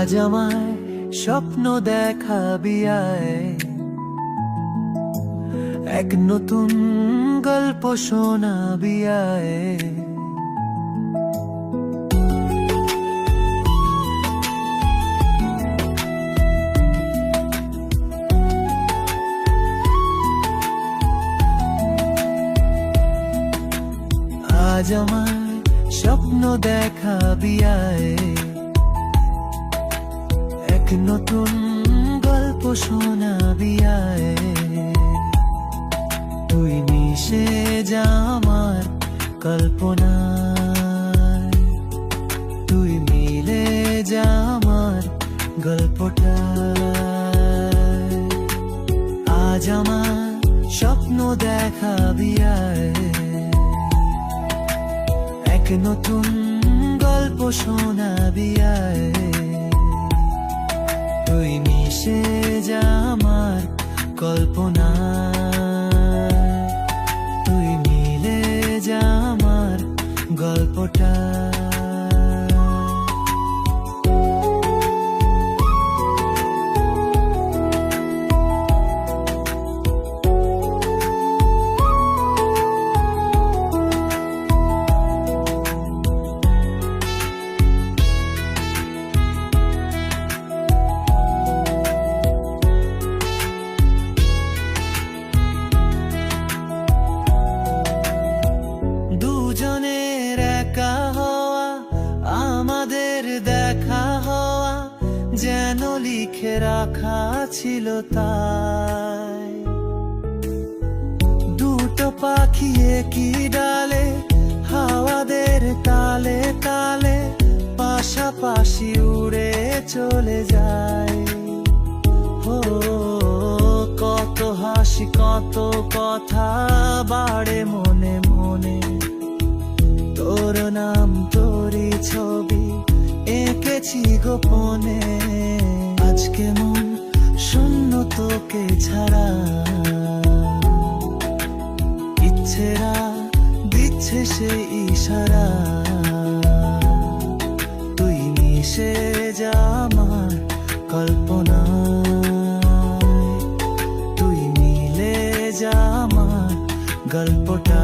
আজ আমায় স্বপ্ন দেখাবি এক নতুন গল্প শোনাবি আজ আমার স্বপ্ন দেখাবি আয়। নতুন গল্প শোনাবি আয় তুই মিশে যা আমার কল্পনায়। তুই মিলে যা আমার গল্পটা আজ আমার স্বপ্ন দেখাবি আয় এক নতুন গল্প শোনাবি আয় তুই মিশে যা আমার কল্পনা রাখা ছিল তাই। দুটো পাখি কি ডালে, হাওয়াদের তালে তালে, পাশাপাশি উড়ে চলে যায়। ও, কত হাসি, কত কথা বাড়ে মনে মনে। তোর নাম, তোরই ছবি এঁকেছি গোপনে। আজকে মন শূন্য তোকে ছাড়া? ইচ্ছেরা দিচ্ছে সে ইশারা। তুই মিশে যা আমার কল্পনা তুই মিলে যা আমার গল্পটা।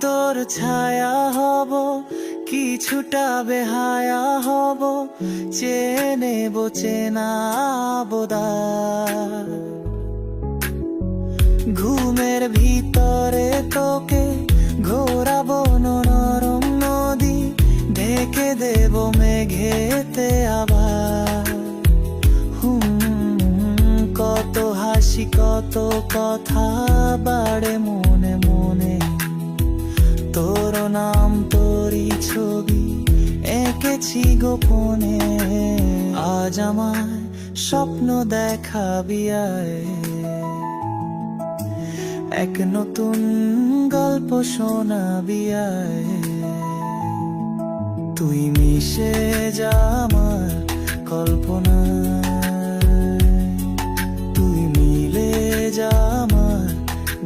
তোর ছায়া হব, কিছুটা বেহায়া হব, চেয়ে নেব চেনা বোদার ঘুমের ভিতরে তোকে ঘোরাবো নরম নদী, ঢেকে দেব মেঘেতে আবার। হুম, কত হাসি, কত কথা বাড়ে মনে। নাম তোরই ছবি এঁকেছি গোপনে। আজ আমায় স্বপ্ন দেখাবি এক নতুন গল্প শোনাবি তুই মিশে যা আমার কল্পনা। তুই মিলে যা আমার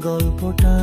গল্পটা।